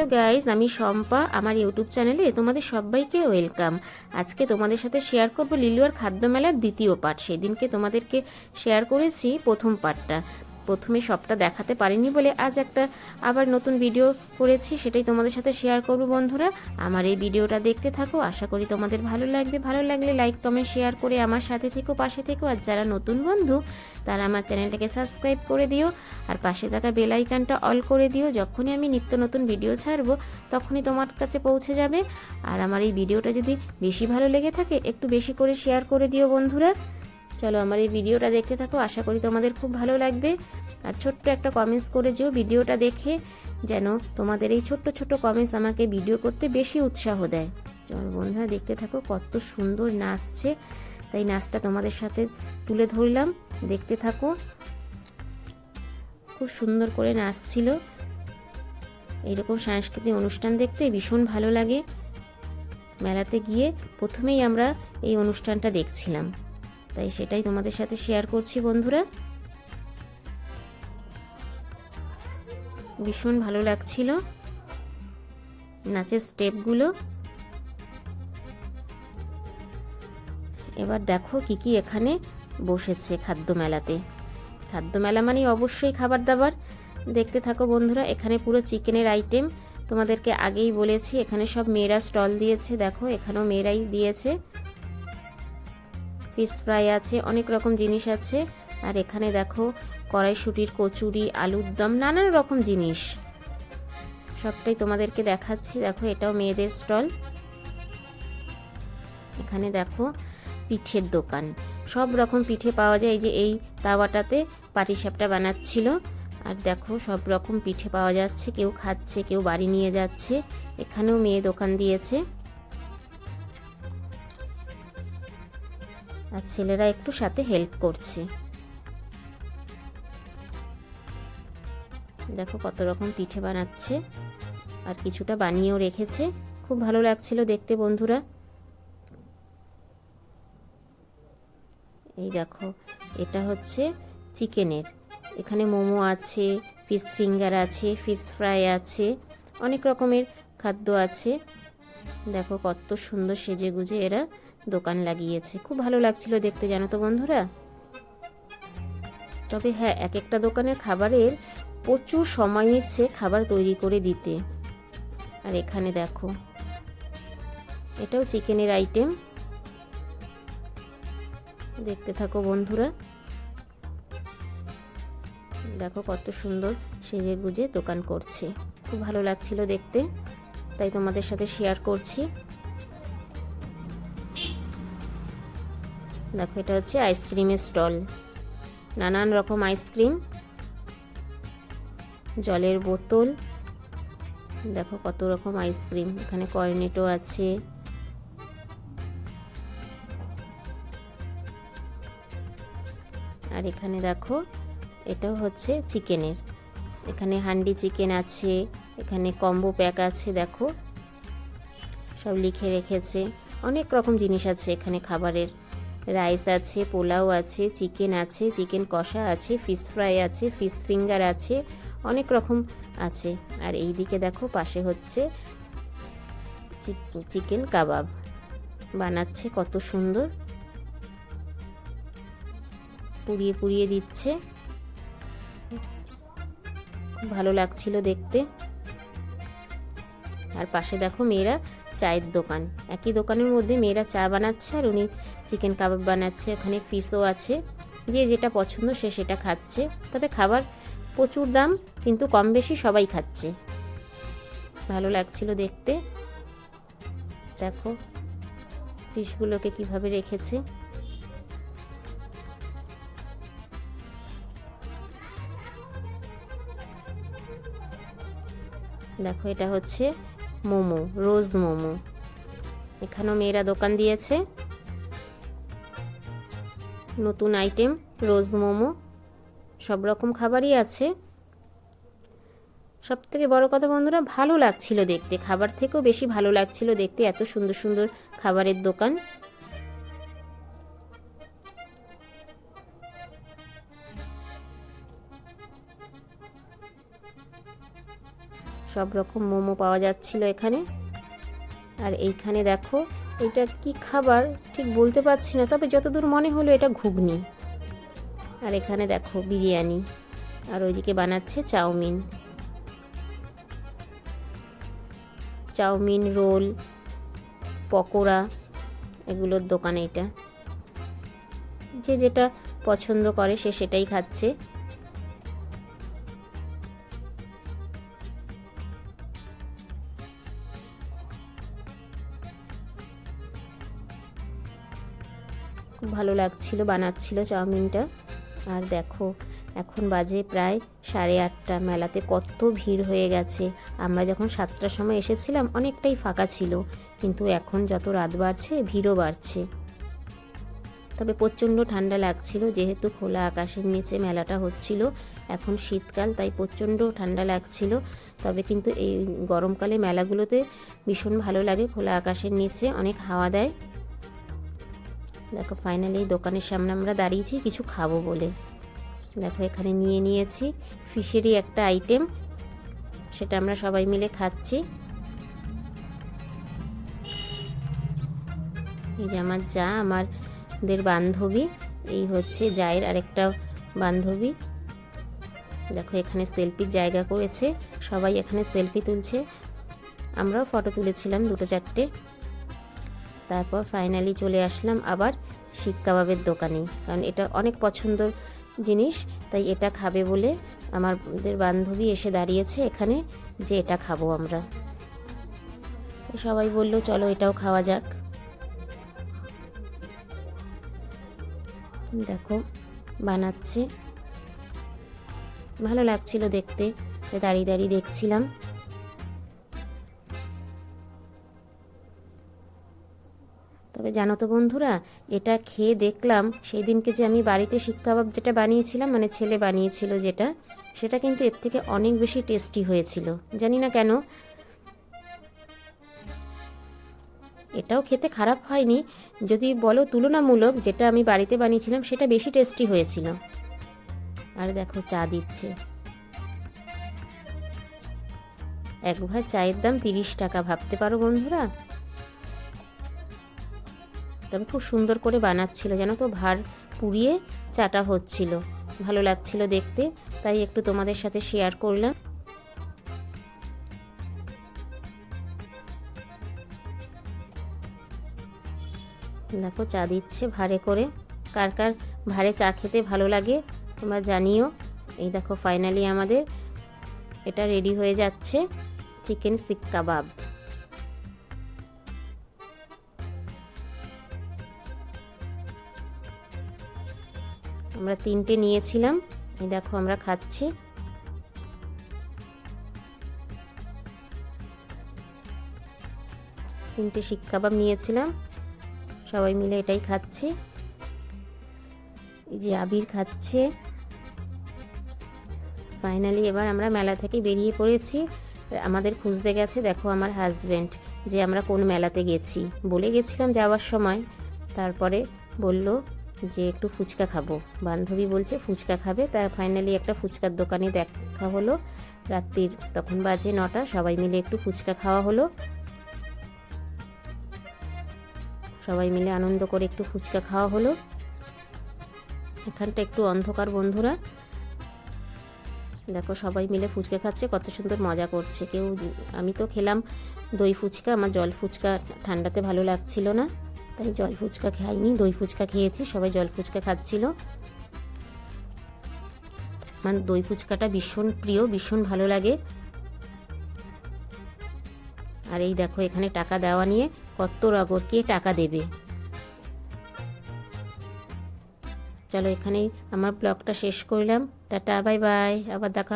Hello guys আমি শম্পা। আমার YouTube চ্যানেলে তোমাদের সবাইকে ওয়েলকাম। আজকে তোমাদের সাথে শেয়ার করব লিলুয়ার খাদ্য মেলার দ্বিতীয় পার্ট। সেদিনকে তোমাদেরকে শেয়ার করেছি প্রথম পার্টটা। প্রথমে সবটা দেখাতে পারিনি বলে আজ একটা আবার নতুন ভিডিও করেছি, সেটাই তোমাদের সাথে শেয়ার করব বন্ধুরা। আমার এই ভিডিওটা দেখতে থাকো, আশা করি তোমাদের ভালো লাগবে। ভালো লাগলে লাইক কমেন্ট শেয়ার করে আমার সাথে থেকো, পাশে থেকো। আর যারা নতুন বন্ধু, তারা আমার চ্যানেলটাকে সাবস্ক্রাইব করে দিও। আর পাশে থাকা বেল আইকনটা অল করে দিও। যখনই আমি নিত্য নতুন ভিডিও ছাড়বো, তখনই তোমার কাছে পৌঁছে যাবে। আর আমার এই ভিডিওটা যদি বেশি ভালো লেগে থাকে, একটু বেশি করে শেয়ার করে দিও বন্ধুরা। চলো আমার এই ভিডিওটা দেখতে থাকো। আশা করি তোমাদের খুব ভালো লাগবে। আর ছোট্ট একটা কমেন্টস করে যেও ভিডিওটা দেখে, যেন তোমাদের এই ছোট্ট ছোট্ট কমেন্টস আমাকে ভিডিও করতে বেশি উৎসাহ দেয়। চলো বন্ধুরা, দেখতে থাকো কত সুন্দর নাচছে। তাই নাচটা তোমাদের সাথে তুলে ধরলাম। দেখতে থাকো, খুব সুন্দর করে নাচছিল। এইরকম সাংস্কৃতিক অনুষ্ঠান দেখতে ভীষণ ভালো লাগে। মেলাতে গিয়ে প্রথমেই আমরা এই অনুষ্ঠানটা দেখছিলাম। তাই সেটাই তোমাদের সাথে শেয়ার করছি বন্ধুরা। ভীষণ ভালো লাগছিল নাচের স্টেপগুলো এবার দেখো কি কি এখানে বসেছে খাদ্য মেলাতে। খাদ্য মেলা মানে অবশ্যই খাবার দাবার। দেখতে থাকো বন্ধুরা, এখানে পুরো চিকেনের আইটেম তোমাদেরকে আগেই বলেছি, এখানে সব মেয়েরা স্টল দিয়েছে, দেখো এখানেও মেয়েরাই দিয়েছে। ফিশ ফ্রাই আছে, অনেক রকম জিনিস আছে। আর এখানে দেখো, কড়াইশুটির কচুরি, আলুর দম, নানান রকম জিনিস। সবটাই তোমাদেরকে দেখাচ্ছি। দেখো, এটাও মেয়েদের স্টল। এখানে দেখো, পিঠের দোকান। সব রকম পিঠে পাওয়া যায়। এই যে এই তাওয়াটাতে পাটিসাপটা বানাচ্ছিল। আর দেখো, সব রকম পিঠে পাওয়া যাচ্ছে। কেউ খাচ্ছে, কেউ বাড়ি নিয়ে যাচ্ছে। এখানেও মেয়ে দোকান দিয়েছে। আর ছেলেরা একটু সাথে হেল্প করছে। দেখো কত রকম পিঠে বানাচ্ছে। আর কিছুটা বানিয়েও রেখেছে। খুব ভালো লাগছিল দেখতে বন্ধুরা। এই দেখো, এটা হচ্ছে চিকেনের। এখানে মোমো আছে ফিশ ফিঙ্গার আছে ফিশ ফ্রাই আছে, অনেক রকমের খাদ্য আছে। দেখো কত সুন্দর সেজে গুজে এরা দোকান লাগিয়েছে। খুব ভালো লাগছিল দেখতে, জানো তো বন্ধুরা? তবে হ্যাঁ এক একটা দোকানের খাবারের প্রচুর সময় নিচ্ছে খাবার তৈরি করে দিতে। আর এখানে দেখো, এটাও চিকেনের আইটেম। দেখতে থাকো বন্ধুরা। দেখো কত সুন্দর সেজে গুজে দোকান করছে। খুব ভালো লাগছিল দেখতে, তাই তোমাদের সাথে শেয়ার করছি। দেখো, এটা হচ্ছে আইসক্রিমের স্টল। নানান রকম আইসক্রিম, জলের বোতল, দেখো কত রকম আইসক্রিম। এখানে কর্নেটো আছে। আর এখানে দেখো, এটাও হচ্ছে চিকেনের। এখানে হান্ডি চিকেন আছে, এখানে কম্বো প্যাক আছে, দেখো। সব লিখে রেখেছে। অনেক রকম জিনিস আছে এখানে খাবারের। রাইস আছে, পোলাও আছে, চিকেন আছে, চিকেন কষা আছে ফিশ ফ্রাই আছে ফিশ ফিঙ্গার আছে, অনেক রকম আছে। আর এই দিকে দেখো পাশে হচ্ছে চিকেন কাবাব। বানাচ্ছে কত সুন্দর। পুড়িয়ে পুড়িয়ে দিচ্ছে। ভালো লাগছিল দেখতে। আর পাশে দেখো মেয়েরা চায়ের দোকান। একই দোকানের মধ্যে মেয়েরা চা বানাচ্ছে আর উনি চিকেন কাবাব বানাচ্ছে এখানে ফিশও আছে। যে যেটা পছন্দ সে সেটা খাচ্ছে। তবে খাবার প্রচুর দাম, কিন্তু কম বেশি সবাই খাচ্ছে। ভালো লাগছিল দেখতে। দেখো ফিশগুলোকে কীভাবে রেখেছে। দেখো, এটা হচ্ছে মোমো, রোজ মোমো। এখানেও মেয়েরা দোকান দিয়েছে। নতুন আইটেম, রোজ মোমো, সব রকম খাবারই আছে। সব থেকে বড় কথা বন্ধুরা, ভালো লাগছিল দেখতে। খাবার থেকেও বেশি ভালো লাগছিল দেখতে এত সুন্দর সুন্দর খাবারের দোকান। সব রকম মোমো পাওয়া যাচ্ছিল এখানে। আর এইখানে দেখো এটা কি খাবার? ঠিক বলতে পারছি না, তবে যতদূর মনে হলো এটা ঘুগনি। আর এখানে দেখো বিরিয়ানি, আর ওইদিকে বানাচ্ছে চাউমিন। চাউমিন, রোল, পকোড়া, এগুলোর দোকান এটা। যে যেটা পছন্দ করে সে সেটাই খাচ্ছে। ভালো লাগছিল, বানাচ্ছিল চাউমিনটা। আর দেখো, এখন বাজে প্রায় সাড়ে আটটা। মেলাতে কত ভিড় হয়ে গেছে। আমরা যখন সাতটার সময় এসেছিলাম, অনেকটাই ফাঁকা ছিল। কিন্তু এখন যত রাত বাড়ছে, ভিড়ও বাড়ছে। তবে প্রচণ্ড ঠান্ডা লাগছিল, যেহেতু খোলা আকাশের নিচে মেলাটা হচ্ছিল। এখন শীতকাল, তাই প্রচণ্ড ঠান্ডা লাগছিল। তবে কিন্তু এই গরমকালে মেলাগুলোতে ভীষণ ভালো লাগে। খোলা আকাশের নিচে অনেক হাওয়া দেয়। দেখো ফাইনালি দোকানের সামনে আমরা দাঁড়িয়েছি, কিছু খাব বলে। দেখো, এখানে নিয়ে নিয়েছি ফিশেরই একটা আইটেম সেটা আমরা সবাই মিলে খাচ্ছি। এই যে আমার যা, আমাদের বান্ধবী, এই হচ্ছে জায়ের আরেকটা বান্ধবী। দেখো, এখানে সেলফির জায়গা করেছে, সবাই এখানে সেলফি তুলছে। আমরাও ফটো তুলেছিলাম দুটো চারটে। তারপর ফাইনালি চলে আসলাম আবার শিক কাবাবের দোকানে। কারণ এটা অনেক পছন্দর জিনিস, তাই এটা খাবে বলে আমাদের বান্ধবী এসে দাঁড়িয়েছে এখানে যে এটা খাব আমরা। সবাই বলল, চলো এটাও খাওয়া যাক। দেখো, বানাচ্ছে। ভালো লাগছিল দেখতে দাঁড়িয়ে দাঁড়িয়ে দেখছিলাম। তবে জানো তো বন্ধুরা, এটা খেয়ে দেখলাম সেই দিনকে যে আমি বাড়িতে শিক কাবাব যেটা বানিয়েছিলাম মানে ছেলে বানিয়েছিল যেটা, সেটা কিন্তু এর থেকে অনেক বেশি টেস্টি হয়েছিল। জানি না কেন। এটাও খেতে খারাপ হয়নি। যদি বলো তুলনামূলক যেটা আমি বাড়িতে বানিয়েছিলাম, সেটা বেশি টেস্টি হয়েছিল। আর দেখো চা দিচ্ছে। এক চায়ের দাম তিরিশ টাকা। ভাবতে পারো বন্ধুরা? তবে খুব সুন্দর করে বানাচ্ছিল যেন তো? ভার পুড়িয়ে চাটা হচ্ছিল। ভালো লাগছিল দেখতে, তাই একটু তোমাদের সাথে শেয়ার করলাম। দেখো, চা দিচ্ছে ভারে করে। কার কার ভারে চা খেতে ভালো লাগে, তোমরা জানিও। এই দেখো ফাইনালি আমাদের এটা রেডি হয়ে যাচ্ছে চিকেন সিক কাবাব আমরা তিনটে নিয়েছিলাম। এই দেখো আমরা খাচ্ছি। তিনটে শিক কাবাব নিয়েছিলাম। সবাই মিলে এটাই খাচ্ছি। এই যে আবির খাচ্ছে। ফাইনালি এবার আমরা মেলা থেকে বেরিয়ে পড়েছি। আমাদের খুঁজতে গেছে, দেখো আমার হাজব্যান্ড যে আমরা কোন মেলাতে গেছি। বলে গেছিলাম যাওয়ার সময়। তারপরে বলল যে একটু ফুচকা খাব। বান্ধবী বলছে, ফুচকা খাবে? তার ফাইনালি একটা ফুচকার দোকানে দেখা হলো। রাত্রির তখন বাজে নটা, সবাই মিলে একটু ফুচকা খাওয়া হলো। সবাই মিলে আনন্দ করে একটু ফুচকা খাওয়া হলো। এখানটা একটু অন্ধকার বন্ধুরা। দেখো সবাই মিলে ফুচকা খাচ্ছে, কত সুন্দর মজা করছে। কেউ, আমি তো খেলাম দই ফুচকা, আমার জল ফুচকা ঠান্ডাতে ভালো লাগছিল না। তাই জল ফুচকা খাইনি দই ফুচকা খেয়েছি, সবাই জল ফুচকা খাচ্ছিল। আমার দই ফুচকাটা ভীষণ প্রিয়, ভীষণ ভালো লাগে। আর এই দেখো, এখানে টাকা দেওয়া নিয়ে কত রগর কে টাকা দেবে। চলো এখানেই আমার ব্লগটা শেষ করলাম। টাটা, বাই বাই, আবার দেখা